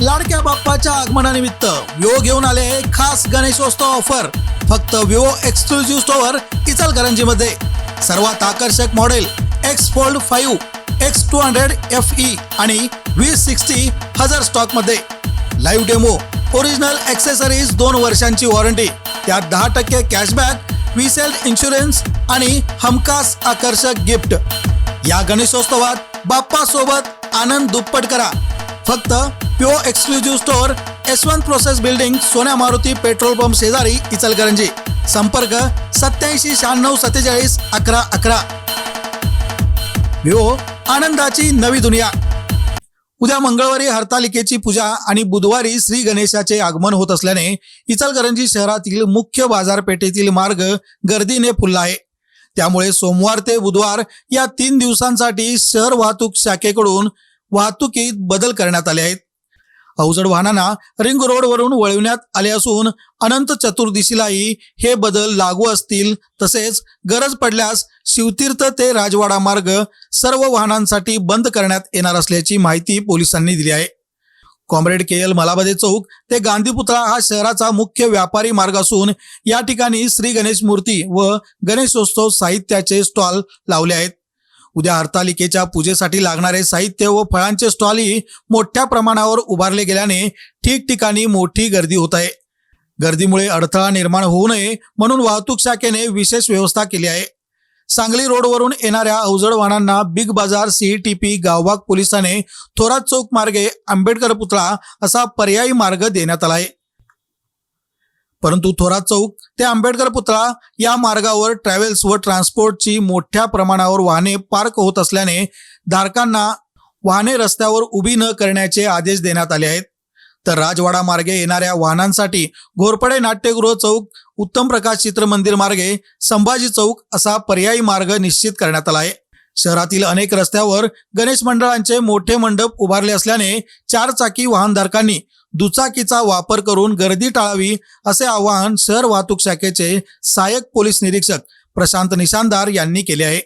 लाडक्या बाप्पाच्या आगमनानिमित्त विवो घेऊन आले खास गणेशोत्सव ऑफर. फक्त विवो एक्सक्लुझिव्ह स्टोअर इचलकरंजीमध्ये. सर्वात आकर्षक model X fold five X two hundred F E आणि व्ही सिक्स्टी हजर स्टॉकमध्ये लाईव्ह डेमो ओरिजिनल ॲक्सेसरीज दोन वर्षांची वॉरंटी त्यात दहा टक्के कॅशबॅक विसेल इन्शुरन्स आणि हमखास आकर्षक गिफ्ट या गणेशोत्सवात बाप्पा सोबत आनंद दुप्पट करा. फक्त pure exclusive store one process building Sonya Maruti petrol pump शेजारी इचलकरंजी. संपर्क सत्याऐंशी शहाण्णव सत्तेचाळीस अकरा अकरा. विवो आनंदाची नवी दुनिया. उद्या मंगळवारी हरतालिकेची पूजा आणि बुधवारी श्री गणेशाचे आगमन होत असल्याने इचलकरंजी शहरातील मुख्य बाजारपेठेतील मार्ग गर्दीने फुलला आहे. त्यामुळे सोमवार ते बुधवार या तीन दिवसांसाठी शहर वाहतूक शाखेकडून वाहतुकीत बदल करण्यात आले आहेत. अवजड वाहनांना रिंग रोडवरून वळविण्यात आले असून अनंत चतुर्दिशीलाही हे बदल लागू असतील तसेच गरज पडल्यास शिवतीर्थ ते राजवाडा मार्ग सर्व वाहनांसाठी बंद करण्यात येणार असल्याची माहिती पोलिसांनी दिली आहे. कॉम्रेड के एल मलाबदे चौक ते गांधीपुतळा हा शहराचा मुख्य व्यापारी मार्ग असून या ठिकाणी श्री गणेश मूर्ती व गणेशोत्सव साहित्याचे स्टॉल लावले आहेत. उद्या हरतालिकेच्या पूजेसाठी लागणारे साहित्य व फळांचे स्टॉलही मोठ्या प्रमाणावर उभारले गेल्याने ठिकठिकाणी मोठी गर्दी होत आहे. गर्दीमुळे अडथळा निर्माण होऊ नये म्हणून वाहतूक शाखेने विशेष व्यवस्था केली आहे. सांगली रोडवरून येणाऱ्या अवजड वाहनांना बिग बाजार सीईटीपी गावभाग पोलिसाने थोरात चौक मार्गे आंबेडकर पुतळा असा पर्यायी मार्ग देण्यात आला आहे. परंतु थोरात चौक ते आंबेडकर पुतळा या मार्गावर ट्रॅव्हल्स व ट्रान्सपोर्टची मोठ्या प्रमाणावर वाहने पार्क होत असल्याने धारकांना वाहने रस्त्यावर उभी न करण्याचे आदेश देण्यात आले आहेत. तर राजवाडा मार्गे येणाऱ्या वाहनांसाठी घोरपडे नाट्यगृह चौक उत्तम प्रकाश चित्र मंदिर मार्गे संभाजी चौक असा पर्यायी मार्ग निश्चित करण्यात आला आहे. शहरातील अनेक रस्त्यावर गणेश मंडळांचे मोठे मंडप उभारले असल्याने चारचाकी वाहनधारकांनी दुचाकीचा वापर करून गर्दी टाळावी असे आवाहन शहर वाहतूक शाखेचे सहाय्यक पोलीस निरीक्षक प्रशांत निशानदार यांनी केले आहे.